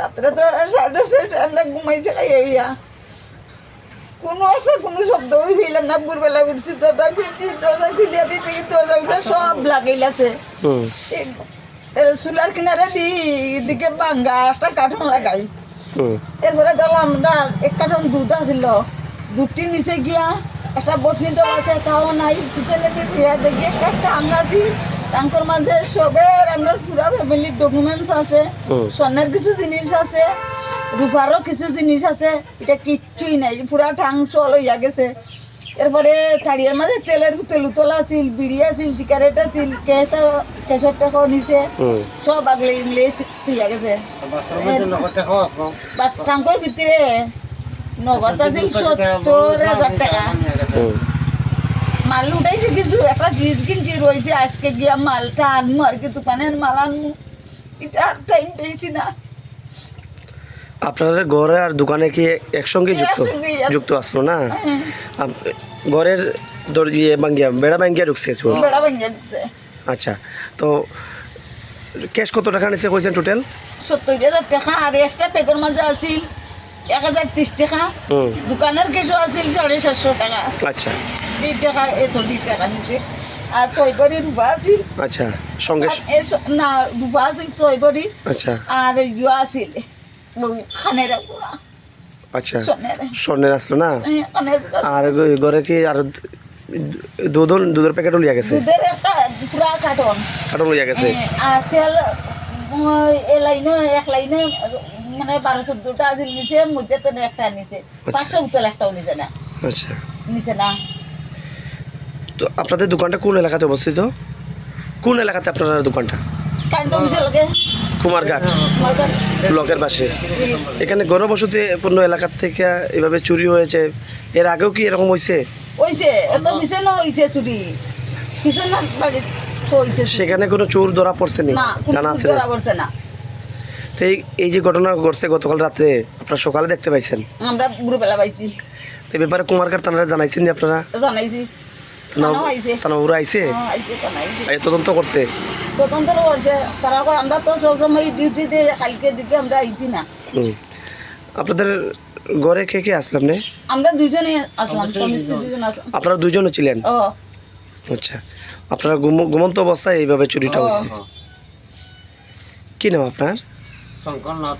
রাত্রে তো সাড়ে দশটা আমরা ঘুমাইছে খাইয়া কোনো একটা কোনো শব্দ ওই ফেলাম না ভোরবেলা উঠছি দরজা খুলছি দরজা খুলিয়া দিতে দরজা উঠে সব লাগাইলাছে চুলার কিনারে দি এদিকে বাঙ্গা একটা কার্টন লাগাই। এরপরে গেলাম না এক কার্টন দুধ আসিল দুধটি নিচে গিয়া একটা বটনি দেওয়া আছে তাও নাই। পিছনে দিয়েছি দেখি একটা টাং আছি। টাঙ্কর মাঝে সবের আমরা পুরা ফ্যামিলির ডকুমেন্টস আছে স্বর্ণের কিছু জিনিস আছে রূপারও কিছু জিনিস আছে এটা কিচ্ছুই নাই পুরা ঠাং সল হইয়া গেছে। এরপরে থাড়িয়ার মাঝে তেলের তেল তোলা আছিল বিড়ি আছিল সিগারেট আছিল কেশর কেশর টাকাও নিচে হুম। সব আগলে ইংলে তুইয়া গেছে। বাট টাঙ্কর ভিতরে নগদ আছিল সত্তর হাজার টাকা। মাল উঠাইছে কিছু একটা ফ্রিজ কিনছি রয়েছে আজকে গিয়া মালটা আনমু আর কি দোকানের মাল আনমু। এটা আর টাইম পেয়েছি না। আপনাদের ঘরে আর দোকানে কি একসঙ্গে যুক্ত? যুক্ত আসলো না? হ্যাঁ, ঘরের ইয়ে ভাঙ্গিয়া বেড়া ভাঙ্গিয়া ঢুকছে বেড়া ভেঙে দিচ্ছে আচ্ছা তো ক্যাশ কত টাকা নিছে কইছেন টোটাল সত্তর হাজার টাকা আর এক্সট্রা পেগর মাঝে আছিল এক হাজার ত্রিশ টাকা। দোকানের কিছু আছিল সাড়ে সাতশো টাকা। আচ্ছা। দুই টাকা এত টাকা আর আছিল আচ্ছা সঙ্গে না আছিল ছয় আচ্ছা। আর ইয়ে আছিল খানের আচ্ছা। স্বর্ণের। আসলো না? এই গুঁড়া। আর ঘরে কি আর দুধ দুধের প্যাকেটও লিয়া গেছে? দুধের একটা পুরা কার্টন। কার্টন লিয়া গেছে? আর তেল এ লাইনে এক লাইনে মানে বারো চোদ্দটা নিচে মধ্যে একটা নিচে। পাঁচশো বোতল একটাও নিচে না। আচ্ছা। নিচে না। তো আপনাদের দোকানটা কোন এলাকাতে অবস্থিত? কোন এলাকাতে আপনার দোকানটা? অফিসের লগে কুমারঘাট। ব্লকের পাশে। এখানে গর্ভবসতি পূর্ণ এলাকার থেকে এভাবে চুরি হয়েছে। এর আগেও কি এরকম হয়েছে এত চুরি। পিছন হইছে সেখানে কোনো চোর ধরা পড়ছে না? জানা আছে ধরা পড়ছে না। তো এই যে ঘটনা ঘটছে গতকাল রাত্রে আপনারা সকালে দেখতে পাইছেন? আমরা বুড়োবেলা পাইছি। তো ব্যাপারে কুমারঘাট থানারা জানাইছেন যে আপনারা? জানাইছি। থানা ওরা আইছে? হ্যাঁ, আইছে থানা আইছে। এই তদন্ত করছে? তদন্ত করছে। তারা কয় আমরা তো সবসময় ডিউটিতে কালকে দিকে আমরা আইছি না। আপনাদের ঘরে কে কে আসলাম নে? আমরা দুজনে আসলাম স্বামী স্ত্রী দুজন আসলাম। আপনারা দুজনও ছিলেন? ও। আচ্ছা। আপনারা ঘুমন্ত অবস্থায় এইভাবে চুরিটা। হয়েছে? কি নাম আপনার? শঙ্করনাথ।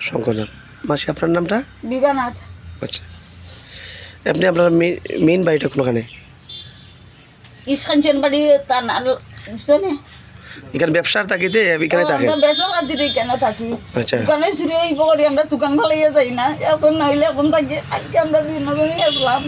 শঙ্করনাথ। মাসি আপনার নামটা? বিবানাথ। আচ্ছা। আপনি আপনার মেইন বাড়িটা কোনখানে? ইস্কাঞ্চন বাড়ি তার না বুঝছেনে এখানে ব্যবসার তাগিদে এখানে থাকে। আমরা বেসরকারি কেন থাকি? আচ্ছা। দোকানে শুরু হইব করি আমরা দোকান ভালাইয়া যাই না। এখন নইলে এখন থাকি আজকে আমরা দিন আসলাম।